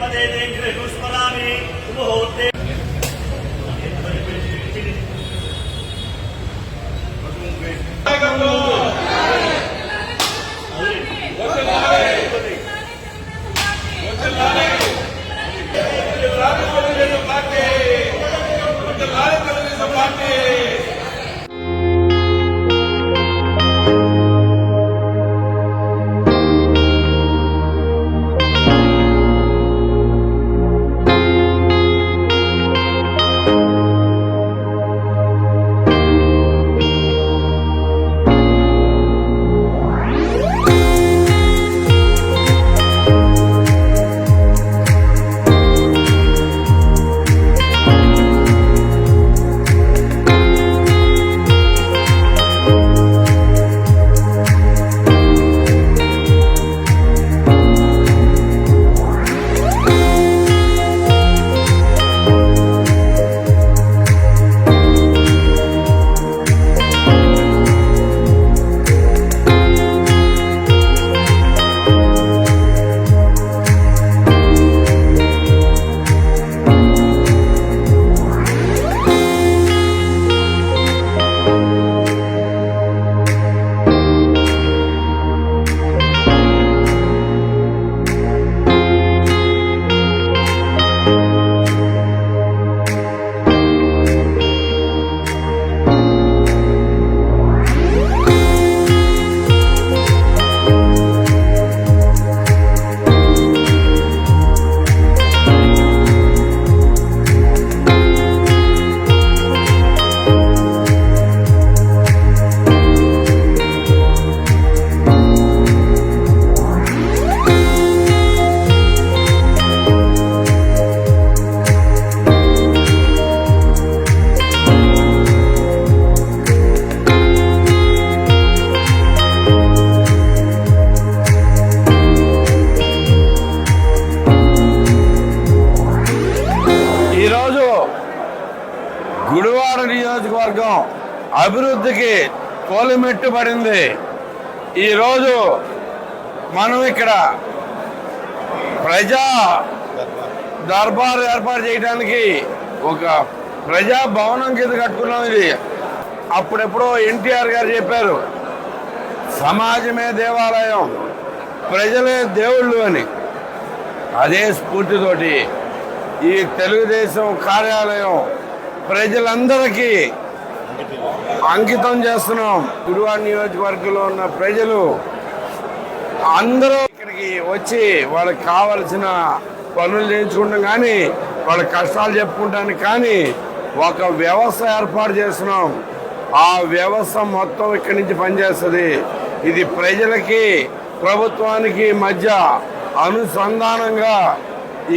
पदे देखरे दुष्परामी मुहूर्ते అభివృద్ధికి తోలిమెట్టు పడింది ఈరోజు మనం ఇక్కడ ప్రజా దర్బార్ ఏర్పాటు చేయడానికి ఒక ప్రజా భవనం కింద కట్టుకున్నాం ఇది. అప్పుడెప్పుడో ఎన్టీఆర్ గారు చెప్పారు సమాజమే దేవాలయం ప్రజలే దేవుళ్ళు అని. అదే స్ఫూర్తితోటి ఈ తెలుగుదేశం కార్యాలయం ప్రజలందరికీ అంకితం చేస్తున్నాం. గుడివాడ నియోజకవర్గంలో ఉన్న ప్రజలు అందరూ ఇక్కడికి వచ్చి వాళ్ళకి కావలసిన పనులు చేయించుకుంటాం కానీ వాళ్ళ కష్టాలు చెప్పుకుంటానికి కానీ ఒక వ్యవస్థ ఏర్పాటు చేస్తున్నాం. ఆ వ్యవస్థ మొత్తం ఇక్కడి నుంచి పనిచేస్తుంది. ఇది ప్రజలకి ప్రభుత్వానికి మధ్య అనుసంధానంగా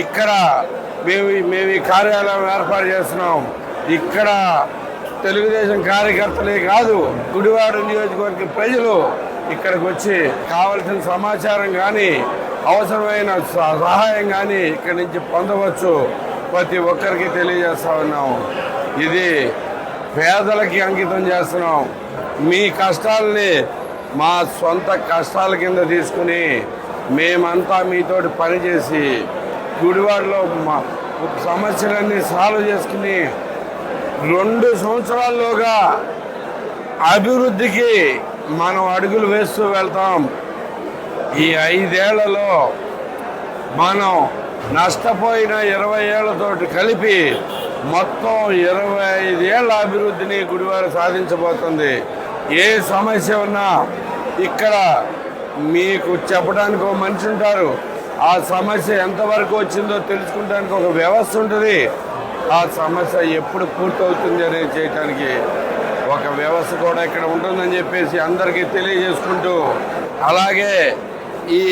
ఇక్కడ మేము మేము ఈ కార్యాలయం ఏర్పాటు చేస్తున్నాం. ఇక్కడ తెలుగుదేశం కార్యకర్తలే కాదు గుడివాడ నియోజకవర్గ ప్రజలు ఇక్కడికి వచ్చి కావలసిన సమాచారం కానీ అవసరమైన స- సహాయం కానీ ఇక్కడి నుంచి పొందవచ్చు. ప్రతి ఒక్కరికి తెలియజేస్తా ఉన్నాం. ఇది పేదలకి అంకితం చేస్తున్నాం. మీ కష్టాలని మా సొంత కష్టాల కింద తీసుకుని మేమంతా మీతోటి పనిచేసి గుడివాడలో మా సమస్యలన్నీ సాల్వ్ చేసుకుని రెండు సంవత్సరాల్లోగా అభివృద్ధికి మనం అడుగులు వేస్తూ వెళ్తాం. ఈ ఐదేళ్ళలో మనం నష్టపోయిన ఇరవై ఏళ్ళతోటి కలిపి మొత్తం ఇరవై ఐదేళ్ళ అభివృద్ధిని గుడివారు సాధించబోతుంది. ఏ సమస్య ఉన్నా ఇక్కడ మీకు చెప్పడానికి ఒక మనిషి ఉంటారు. ఆ సమస్య ఎంతవరకు వచ్చిందో తెలుసుకుంటానికి ఒక వ్యవస్థ ఉంటుంది. ఆ సమస్య ఎప్పుడు పూర్తవుతుంది అనేది చేయటానికి ఒక వ్యవస్థ కూడా ఇక్కడ ఉంటుందని చెప్పేసి అందరికీ తెలియజేసుకుంటూ అలాగే ఈ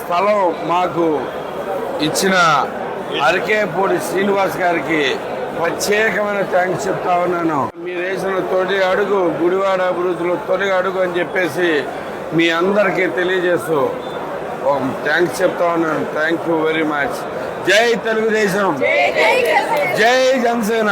స్థలం మాకు ఇచ్చిన అరకేపూడి శ్రీనివాస్ గారికి ప్రత్యేకమైన థ్యాంక్స్ చెప్తా ఉన్నాను. మీరు వేసిన తొలి అడుగు గుడివాడ అభివృద్ధిలో తొలి అడుగు అని చెప్పేసి మీ అందరికీ తెలియజేస్తూ థ్యాంక్స్ చెప్తా ఉన్నాను. థ్యాంక్ యూ వెరీ మచ్ జై తెలుగుదేశం. జై జనసేన.